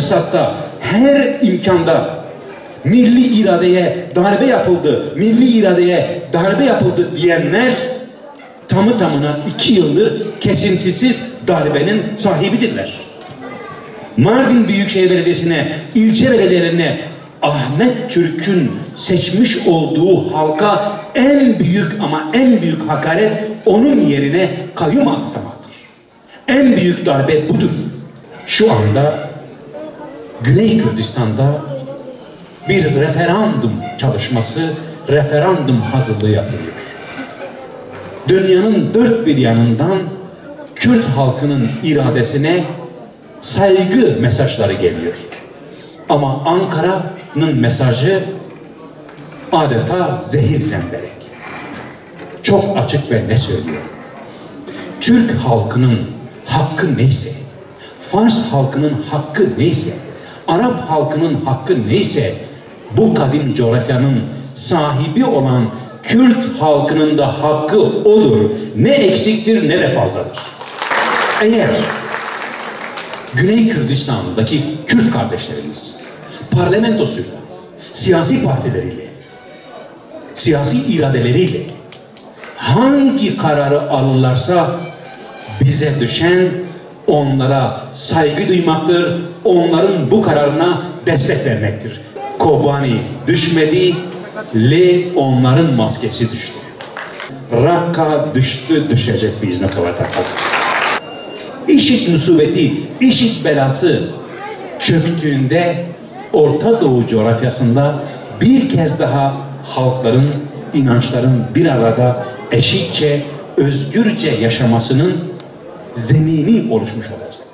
fırsatta, her imkanda milli iradeye darbe yapıldı, milli iradeye darbe yapıldı diyenler tamı tamına iki yıldır kesintisiz darbenin sahibidirler. Mardin Büyükşehir Belediyesi'ne, ilçe belediyelerine Ahmet Türk'ün seçmiş olduğu halka en büyük ama en büyük hakaret onun yerine kayyum atamaktır. En büyük darbe budur. Şu anda Güney Kürdistan'da bir referandum çalışması, referandum hazırlığı yapılıyor. Dünyanın dört bir yanından Kürt halkının iradesine saygı mesajları geliyor. Ama Ankara'nın mesajı adeta zehir zemberek. Çok açık ve ne söylüyor? Türk halkının hakkı neyse, Fars halkının hakkı neyse, Arap halkının hakkı neyse, bu kadim coğrafyanın sahibi olan Kürt halkının da hakkı odur. Ne eksiktir ne de fazladır. Eğer Güney Kürdistan'daki Kürt kardeşlerimiz parlamentosuyla, siyasi partileriyle, siyasi iradeleriyle hangi kararı alırlarsa bize düşen onlara saygı duymaktır, onların bu kararına destek vermektir. Kobani düşmedi, Le onların maskesi düştü. Rakka düştü, düşecek ne kadar İşit musibeti, işit belası çöktüğünde Orta Doğu coğrafyasında bir kez daha halkların, inançların bir arada eşitçe, özgürce yaşamasının zemini oluşmuş olacak.